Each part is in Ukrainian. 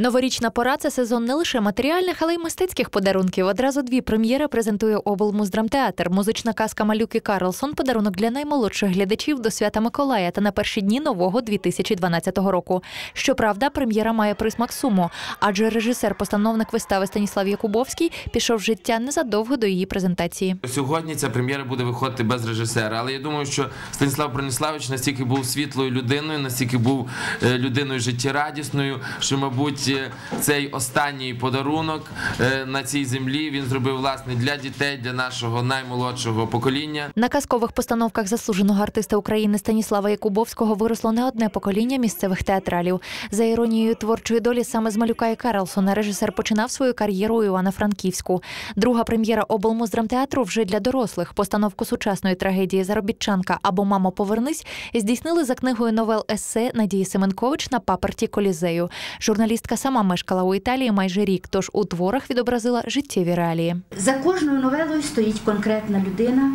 Новорічна пора це сезон не лише матеріальних, але й мистецьких подарунків. Одразу дві прем'єри презентує облмуздрамтеатр. Музична казка Малюки Карлсон подарунок для наймолодших глядачів до свята Миколая та на перші дні нового 2012 року. Щоправда, прем'єра має присмак суму, адже режисер-постановник вистави Станіслав Якубовський пішов життя незадовго до її презентації. Сьогодні ця прем'єра буде виходити без режисера, але я думаю, що Станіслав Брониславович настільки був світлою людиною, настільки був е, людиною життєрадісною, що, мабуть, е, цей останній подарунок е, на цій землі він зробив власне для дітей, для нашого наймолодшого покоління. На казкових постановках заслуженого артиста України Станіслава Якубовського виросло не одне покоління місцевих театралів. За іронією творчої долі саме з Малюка і Карлсона режисер починав свою кар'єру у Івано-Франківську. Друга прем'єра облмуздрамтеатру вже для дорослих. Постановку сучасної трагедії Заробітчанка або Мамо, повернись здійснили за книгою новел есе Надії Семенкович на паперті колізею. Журналістка сама мешкала у Італії майже рік, тож у творах відобразила життєві реалії. За кожною новелою стоїть конкретна людина,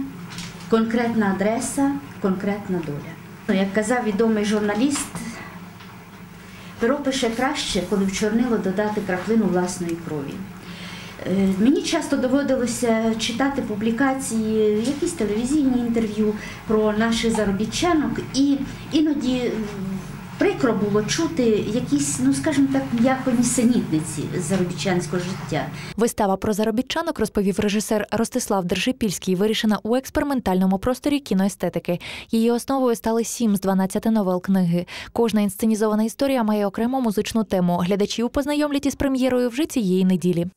конкретна адреса, конкретна доля. Ну, Як казав відомий журналіст, перо пише краще, коли в чорнило додати краплину власної крові. Е, Мені часто доводилося читати публікації, якісь телевізійні інтерв'ю про наших заробітчанок, і іноді прикро було чути якісь, ну скажімо так, м'яко нісенітниці заробітчанського життя. Вистава про заробітчанок, розповів режисер Ростислав Держипільський, вирішена у експериментальному просторі кіноестетики. Її основою стали сім з 12 новел книги. Кожна інсценізована історія має окрему музичну тему. Глядачів познайомлять із прем'єрою вже цієї неділі.